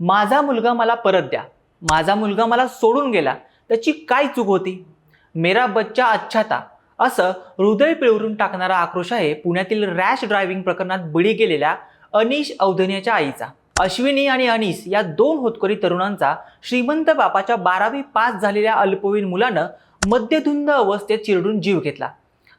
माझा मुलगा मला परत द्या. माझा मुलगा मला सोडून गेला. त्याची काय चूक होती? मेरा बच्चा अच्छा था. असं हृदय पिळवरून टाकणारा आक्रोश आहे पुण्यातील रॅश ड्रायव्हिंग प्रकरणात बळी गेलेल्या अनिश अवधनियाच्या आईचा. अश्विनी आणि अनिस या दोन होतकरी तरुणांचा श्रीमंत बापाच्या बारावी पास झालेल्या अल्पवयीन मुलानं मद्यधुंद अवस्थेत चिरडून जीव घेतला.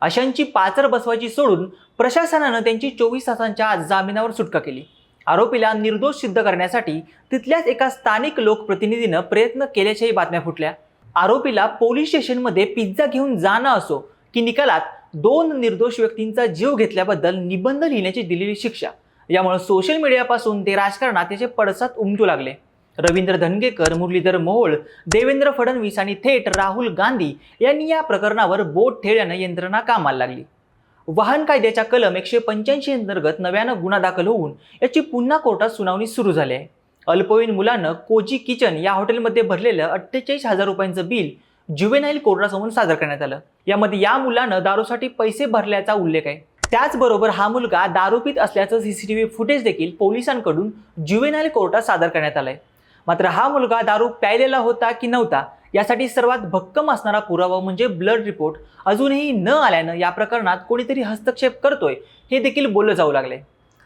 अशांची पाचर बसवायची सोडून प्रशासनानं त्यांची चोवीस तासांच्या जामिनावर सुटका केली. आरोपीला निर्दोष सिद्ध करण्यासाठी तिथल्याच एका स्थानिक लोकप्रतिनिधीनं प्रयत्न केल्याच्याही बातम्या फुटल्या. आरोपीला पोलीस स्टेशनमध्ये पिझ्झा घेऊन जाणं असो की निकालात दोन निर्दोष व्यक्तींचा जीव घेतल्याबद्दल निबंध लिहिण्याची दिलेली शिक्षा. यामुळे सोशल मीडियापासून ते राजकारणात त्याचे पडसाद उमटू लागले. रवींद्र धनगेकर मुरलीधर मोहोळ देवेंद्र फडणवीस आणि थेट राहुल गांधी यांनी या प्रकरणावर बोट ठेवल्यानं यंत्रणा कामाला लागली. वाहन कायद्याच्या कलम एकशे पंच्याऐंशी अंतर्गत नव्यानं गुन्हा दाखल होऊन याची पुन्हा कोर्टात सुनावणी सुरू झाली आहे. अल्पवयीन मुलानं कोजी किचन या हॉटेलमध्ये भरलेलं अठ्ठेचाळीस हजार रुपयांचं बिल ज्युवेनाईल कोर्टासमोर सादर करण्यात आलं. यामध्ये या मुलानं दारूसाठी पैसे भरल्याचा उल्लेख आहे. त्याचबरोबर हा मुलगा दारूपीत असल्याचं सीसीटीव्ही फुटेज देखील पोलिसांकडून ज्युवेनाईल कोर्टात सादर करण्यात आलंय. मात्र हा मुलगा दारू प्यायलेला होता की नव्हता यासाठी सर्वात भक्कम असणारा पुरावा म्हणजे ब्लड रिपोर्ट अजूनही न आल्यानं या प्रकरणात कोणीतरी हस्तक्षेप करतोय हे देखील बोललं जाऊ लागले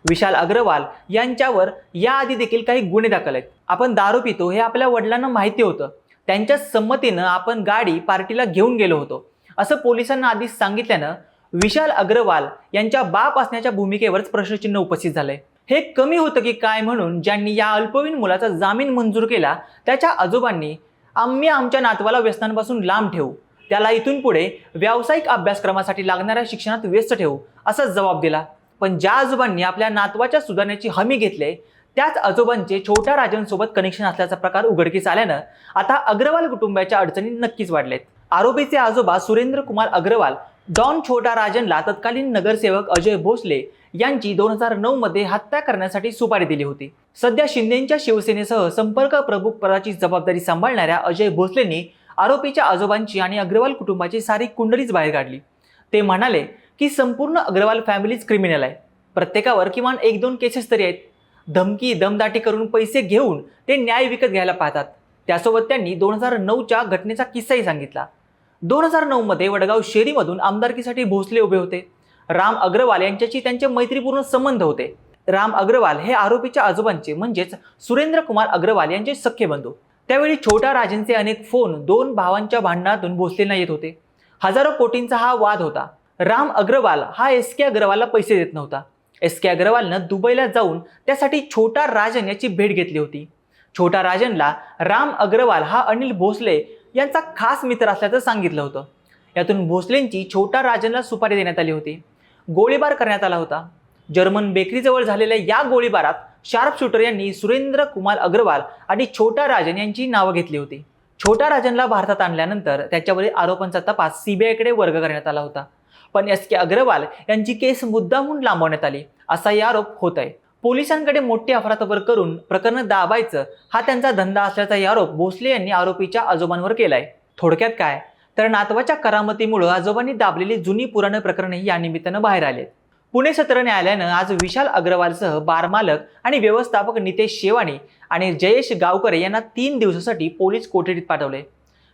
विशाल अग्रवाल यांच्यावर याआधी देखील काही गुन्हे दाखल आहेत. आपण दारू पितो हे आपल्या वडिलांना माहिती होतं. त्यांच्या संमतीनं आपण गाडी पार्टीला घेऊन गेलो होतो. असं पोलिसांना आधीच सांगितल्यानं विशाल अग्रवाल यांच्या बाप असण्याच्या भूमिकेवरच प्रश्नचिन्ह उपस्थित झालंय. हे कमी होतं की काय म्हणून ज्यांनी या अल्पवयीन मुलाचा जामीन मंजूर केला त्याच्या आजोबांनी आम्ही आमच्या नातवाला व्यसनांपासून लांब ठेवू. त्याला इथून पुढे व्यावसायिक अभ्यासक्रमासाठी लागणाऱ्या शिक्षणात व्यस्त ठेवू असा जबाब दिला. पण ज्या आजोबांनी आपल्या नातवाच्या सुधारण्याची हमी घेतली त्याच आजोबांचे छोट्या राजांसोबत कनेक्शन असल्याचा प्रकार उघडकीस आल्यानं आता अग्रवाल कुटुंबाच्या अडचणी नक्कीच वाढलेत. आरोपीचे आजोबा सुरेंद्र कुमार अग्रवाल डॉन छोटा राजनला तत्कालीन नगरसेवक अजय भोसले यांची दोन हजार नऊ मध्ये हत्या करण्यासाठी सुपारी दिली होती. सध्या शिंदेच्या शिवसेनेसह संपर्क प्रमुख पदाची जबाबदारी सांभाळणाऱ्या अजय भोसलेंनी आरोपीच्या आजोबांची आणि अग्रवाल कुटुंबाची सारी कुंडलीच बाहेर काढली. ते म्हणाले की संपूर्ण अग्रवाल फॅमिलीच क्रिमिनल आहे. प्रत्येकावर किमान एक दोन केसेस तरी आहेत. धमकी दमदाटी करून पैसे घेऊन ते न्याय विकत घ्यायला पाहतात. त्यासोबत त्यांनी दोन हजार नऊच्या घटनेचा किस्साही सांगितला. दोन हजार नऊमध्ये वडगाव शेरीमधून आमदारकीसाठी भोसले उभे होते. राम अग्रवाल यांच्याशी त्यांचे मैत्रीपूर्ण संबंध होते. राम अग्रवाल हे आरोपीच्या आजोबांचे म्हणजेच सुरेंद्र कुमार अग्रवाल यांचे सख्खे बंधू. त्यावेळी छोटा राजांचे अनेक फोन दोन भावांच्या भांडणातून भोसलेंना येत होते. हजारो कोटींचा हा वाद होता. राम अग्रवाल हा एस के अग्रवालला पैसे देत नव्हता. एस के अग्रवालनं दुबईला जाऊन त्यासाठी छोटा राजन याची भेट घेतली होती. छोटा राजनला राम अग्रवाल हा अनिल भोसले यांचा खास मित्र असल्याचं सांगितलं होतं. यातून भोसलेंची छोटा राजनला सुपारी देण्यात आली होती. गोळीबार करण्यात आला होता. जर्मन बेकरीजवळ झालेल्या या गोळीबारात शार्प शूटर यांनी सुरेंद्र कुमार अग्रवाल आणि छोटा राजन यांची नावं घेतली होती. छोटा राजनला भारतात आणल्यानंतर त्याच्यावरील आरोपांचा तपास सीबीआयकडे वर्ग करण्यात आला होता. पण एस के अग्रवाल यांची केस मुद्दामून लांबवण्यात आली. असाही आरोप होत आहे. पोलिसांकडे मोठी अफरातफर करून प्रकरण दाबायचं हा त्यांचा धंदा असल्याचाही आरोप भोसले यांनी आरोपीच्या आजोबांवर केलाय. थोडक्यात काय? तर नातवाच्या करामतीमुळं आजोबांनी दाबलेली जुनी पुराण प्रकरणही या निमित्तानं बाहेर आले पुणे सत्र न्यायालयानं आज विशाल अग्रवालसह बार मालक आणि व्यवस्थापक नितेश शेवाणी आणि जयेश गावकरे यांना तीन दिवसासाठी पोलीस कोठडीत पाठवले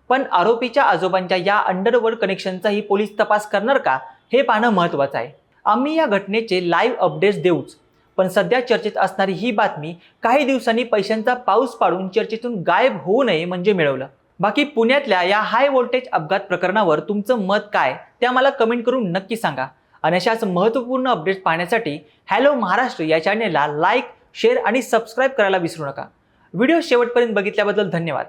पण आरोपीच्या आजोबांच्या या अंडरवर्ल्ड कनेक्शनचाही पोलीस तपास करणार का? हे पाहणं महत्त्वाचं आहे. आम्ही या घटनेचे लाईव्ह अपडेट्स देऊच. पण सध्या चर्चेत असणारी ही बातमी काही दिवसांनी पैशांचा पाऊस पाडून चर्चेतून गायब होऊ नये म्हणजे मिळवलं. बाकी पुण्यातल्या या हाय व्होल्टेज अपघात प्रकरणावर तुमचं मत काय त्या मला कमेंट करून नक्की सांगा. आणि अशाच महत्त्वपूर्ण अपडेट्स पाहण्यासाठी हॅलो महाराष्ट्र या चॅनेलला लाईक शेअर आणि सबस्क्राईब करायला विसरू नका. व्हिडिओ शेवटपर्यंत बघितल्याबद्दल धन्यवाद.